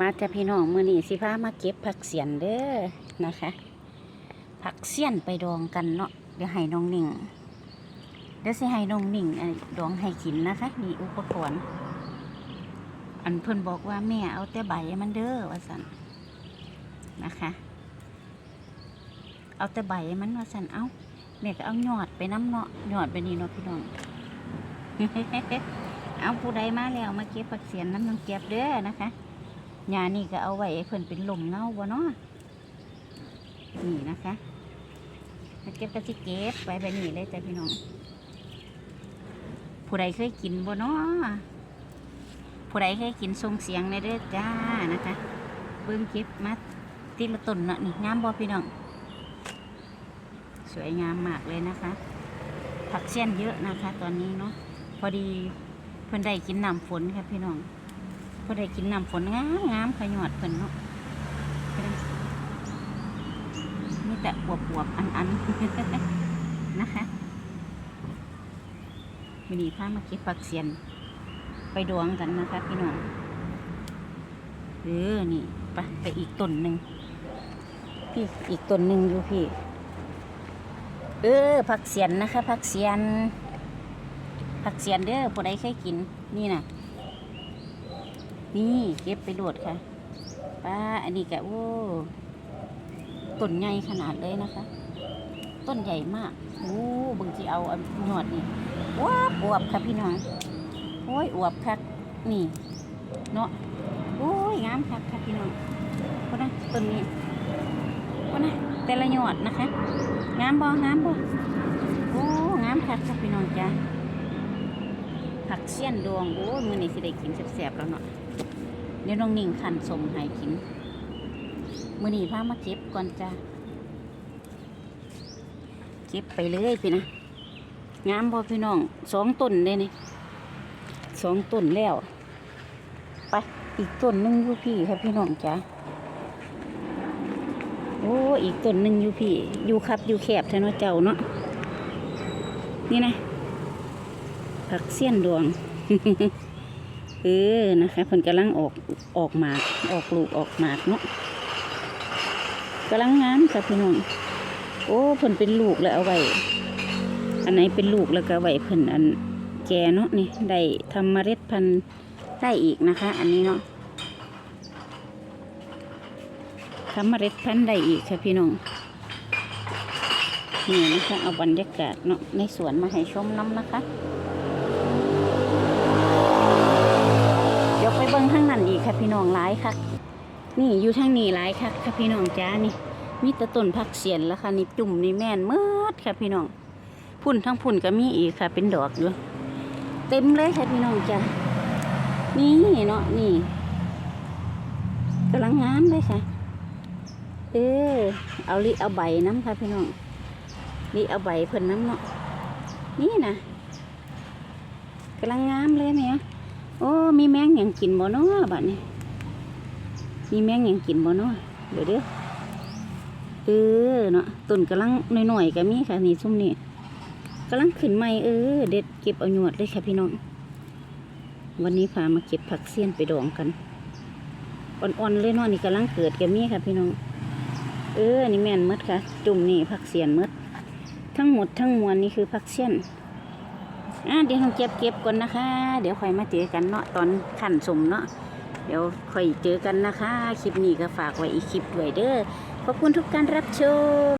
มาจะพี่น้องมือนี้สิพามาเก็บผักเสียนเด้อนะคะ ผักเสียนไปดองกันเนาะเดี๋ยวให้น้องหนิ่งเดี๋ยวสิให้น้องหนิ่งอันดองให้กินนะคะนี่อุปกรณ์อันเพิ่นบอกว่าแม่เอาแต่ใบมันเด้อว่าสันนะคะ เอาแต่ใบมันว่าสันเอาแม่ก็เอาหยอดไปน้ำเนาะหยอดไปนี่เนาะพี่น้องเอาผู้ใดมาแล้วมาเก็บผักเสียนน้ำน้องเก็บเด้อนะคะ ยานี่ก็เอาไว้เพิ่นเป็นลมเงาบ่เนาะนี่นะคะมาเก็บก็สิเก็บไว้แบบนี้เลยจ้ะพี่น้อง ผู้ใดเคยกินบ่เนาะผู้ใดเคยกินทรงเสียงในเด้อจ้านะคะ เบิ่งเก็บมาติละต้นเนาะนี่งามบ่พี่น้อง สวยงามมากเลยนะคะ ผักเสี้ยนเยอะนะคะ ตอนนี้เนาะพอดีเพิ่นได้กินน้ำฝนค่ะพี่น้อง พิ่นได้กินน้ำฝนงามงามขยอดเพิ่นเนาะเพิ่นมีแต่อวบอวบๆอันอันนะคะวันนี้พามาเก็บผักเสียน ไปดวงกันนะคะพี่น้องเออนี่ไปไปอีกต้นหนึ่งพี่อีกต้นหนึ่งอยู่พี่ เออผักเสียนนะคะผักเสียนผักเสียนเด้อผู้ใดเคยกินนี่นะ นี่เก็บไปโดดค่ะป้าอันนี้แกโอ้ต้นใหญ่ขนาดเลยนะคะ ต้นใหญ่มากโอ้บางทีเอาอันหยอดนี่ว้าบอวบค่ะพี่น้องโอ้ยอวบคักนี่เนาะโอ้ยงามคักค่ะพี่น้องคนนะต้นนี้คนนะแต่ละหยอดนะคะงามบ่งามบ่โอ้งามคักค่ะพี่น้องจ้าผักเสี้ยนดวงโอ้มือนี้สิได้กินแซ่บๆแล้วเนาะ เดี๋ยวน้องนิ่งขันสมให้กินมื้อนี้ามาเก็บก่อนจ้าเก็บไปเลยพี่นะงามบ่พี่น้องสองต้นเลยนี่สองต้นแล้ว ไปอีกต้นหนึงอยู่พี่ครับพี่น้องจ้าโอ้อีกต้นหนึ่งอยู่พี่อยู่ครับอยู่แคบแทนว่าเจ้าเนาะนี่นะผักเสี้ยนดวง เออนะคะเพิ่นกำลังออกออกหมากออกลูกออกหมากเนาะกำลังงามค่ะพี่น้องโอ้เพิ่นเป็นลูกแล้วเอาไว้อันไหนเป็นลูกแล้วก็ไว้เพิ่นอันแก่เนาะนี่ได้ทำเมล็ดพันธุ์ได้อีกนะคะ อันนี้เนาะทำเมล็ดพันธุ์ได้อีกค่ะพี่น้องนี่นะคะเอาบรรยากาศเนาะในสวนมาให้ชมน้ำนะคะ คะนี่อยู่ทางนี้หลายค่ะค่ะพี่น้องจ้านี่มีแตะต้นผักเสียนแล้วค่ะนี่จุ่มนี่แม่นเมิดค่ะพี่น้องพุ่นทั้งพุ่นก็มีอีกค่ะ เป็นดอกอยู่เต็มเลยค่ะพี่น้องจ้านี่เนาะนี่กำลังงามเลยค่ะ เออเอาลิเอาใบน้ำค่ะพี่น้องลิเอาใบเพิ่นน้ำเนาะนี่นะกำลังงามเลยแม่โอ้มีแมงอย่างกินบ่เนาะบัดนี้ มีแมงอย่างกินบ่เนาะเดี๋ยวเด้อเออเนาะต้นกำลังหน่อยๆก็มีค่ะนี่ซุ่มนี่กำลังขึ้นใหม่เออเด็ดเก็บเอาหยวดเลยค่ะพี่น้อง วันนี้พามาเก็บผักเสี้ยนไปดองกันอ่อนๆเลยเนาะนี่กำลังเกิดก็มีค่ะพี่น้อง เออนี่แม่นมดค่ะ จุ่มนี่ผักเสี้ยนมดทั้งหมดทั้งมวลนี่คือผักเสี้ยนอะเดี๋ยวเราเก็บเก็บก่อนนะคะ เดี๋ยวค่อยมาเจอกันเนาะตอนขันสมเนาะ เดี๋ยวค่อยเจอกันนะคะ คลิปนี้ก็ฝากไว้อีกคลิปด้วยเด้อขอบคุณทุกการรับชม